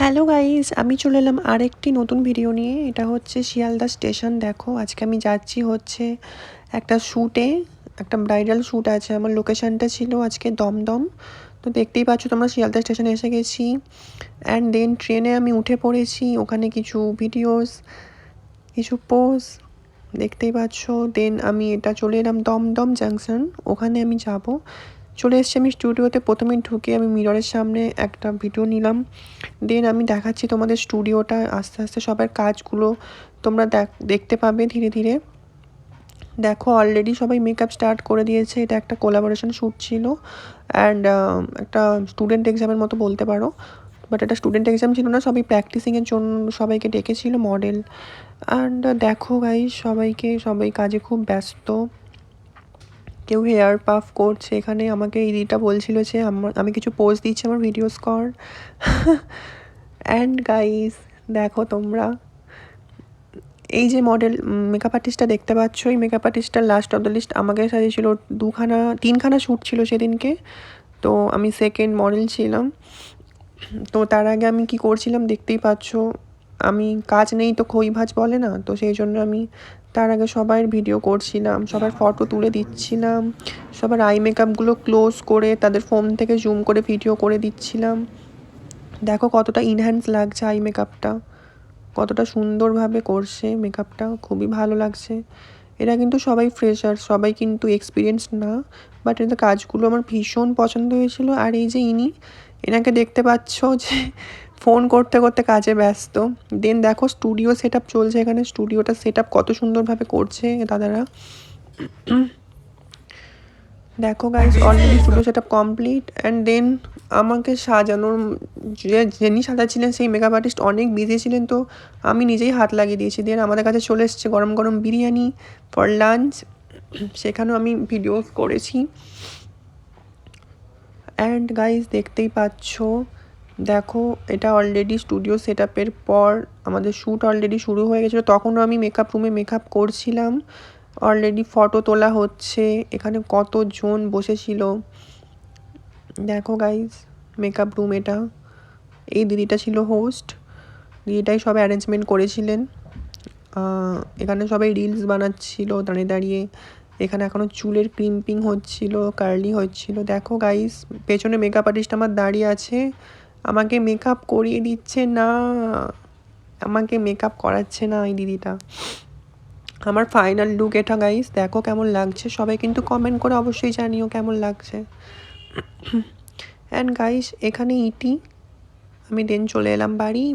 Hello guys, আমি চলে এলাম আরেকটি নতুন ভিডিও নিয়ে। এটা হচ্ছে শিয়ালদা স্টেশন, দেখো। আজকে আমি যাচ্ছি হচ্ছে একটা শ্যুটে একটা ব্রাইডাল শ্যুট আছে। আমার লোকেশনটা ছিল আজকে দমদম। তো দেখতেই পাচ্ছ তোমরা, শিয়ালদা স্টেশনে এসে গেছি। অ্যান্ড দেন ট্রেনে আমি উঠে পড়েছি। ওখানে কিছু ভিডিওস কিছু পোজ দেখতেই পাচ্ছ। দেন আমি এটা চলে এলাম দমদম জাংশন ওখানে আমি যাব। চলে এসেছি আমি স্টুডিওতে। প্রথমে ঢুকে আমি মিররের সামনে একটা ভিডিও নিলাম। দেন আমি দেখাচ্ছি তোমাদের স্টুডিওটা, আস্তে আস্তে সবার কাজগুলো তোমরা দেখতে পাবে ধীরে ধীরে। দেখো অলরেডি সবাই মেকআপ স্টার্ট করে দিয়েছে। এটা একটা কোলাবোরেশন শ্যুট ছিল। অ্যান্ড একটা স্টুডেন্ট এক্সামের মতো বলতে পারো। বাট এটা স্টুডেন্ট এক্সাম ছিল না, সবাই প্র্যাকটিসিংয়ের জন্য সবাইকে ডেকেছিল মডেল অ্যান্ড দেখো গাই সবাইকে, সবাই কাজে খুব ব্যস্ত। কেউ হেয়ার পাফ করছে, এখানে আমাকে এই দিদিটা বলছিল যে আমার, আমি কিছু পোস্ট দিচ্ছি আমার ভিডিওস কর অ্যান্ড গাইস দেখো তোমরা, এই যে মডেল মেকআপ আর্টিস্টটা দেখতে পাচ্ছ, এই মেকআপ আর্টিস্টটার লাস্ট অফ দ্য লিস্ট আমাকে সাজিয়েছিল, দুখানা, তিনখানা শ্যুট ছিল সেদিনকে। তো আমি সেকেন্ড মডেল ছিলাম। তো তার আগে আমি কি করছিলাম দেখতেই পাচ্ছ আমি কাজ নেই তো খই ভাজ বলে না, তো সেই জন্য আমি তার আগে সবার ভিডিও করছিলাম, সবার ফটো তুলে দিচ্ছিলাম, সবার আই মেকআপগুলো ক্লোজ করে তাদের ফোন থেকে জুম করে ভিডিও করে দিচ্ছিলাম। দেখো কতটা ইনহ্যান্স লাগছে আই মেকআপটা কতটা সুন্দরভাবে করছে মেকআপটা খুবই ভালো লাগছে। এরা কিন্তু সবাই ফ্রেশার সবাই কিন্তু এক্সপিরিয়েন্স না বাট এদের কাজগুলো আমার ভীষণ পছন্দ হয়েছিল। আর এই যে ইনি, এনাকে দেখতে পাচ্ছ যে ফোন করতে করতে কাজে ব্যস্ত। দেন দেখো স্টুডিও সেট চলছে এখানে। স্টুডিওটা সেট আপ কত সুন্দরভাবে করছে দাদারা। দেখো guys already studio set up complete and then আমাকে সাজানোর যে যিনি সাজাচ্ছিলেন সেই মেকআপ আর্টিস্ট অনেক বিজি ছিলেন তো আমি নিজেই হাত লাগিয়ে দিয়েছি। দেন আমাদের কাছে চলে এসছে গরম গরম বিরিয়ানি ফর লাঞ্চ সেখানেও আমি ভিডিও করেছি। অ্যান্ড গাইজ দেখতেই পাচ্ছ দেখো, এটা অলরেডি স্টুডিও সেট আপের পর আমাদের শ্যুট অলরেডি শুরু হয়ে গেছিল। তখনও আমি মেকআপ রুমে মেকআপ করছিলাম। অলরেডি ফটো তোলা হচ্ছে। এখানে কতজন বসেছিল? দেখো গাইজ মেকআপ রুম এটা। এই দিদিটা ছিল হোস্ট দিদিটাই সব অ্যারেঞ্জমেন্ট করেছিলেন। এখানে সবাই রিলস বানাচ্ছিল দাঁড়িয়ে দাঁড়িয়ে। এখানে এখনও চুলের ক্রিম্পিং হচ্ছিল কার্লি হচ্ছিল। দেখো গাইস পেছনে মেকআপ আর্টিস্ট আমার দাঁড়িয়ে আছে। আমাকে মেকআপ করিয়ে দিচ্ছে না। আমাকে মেকআপ করাচ্ছে না এই দিদিটা। আমার ফাইনাল লুক এটা গাইস দেখো কেমন লাগছে। সবাই কিন্তু কমেন্ট করে অবশ্যই জানিও কেমন লাগছে। অ্যান্ড গাইস এখানে ইটি আমি দেন চলে এলাম বাড়ি।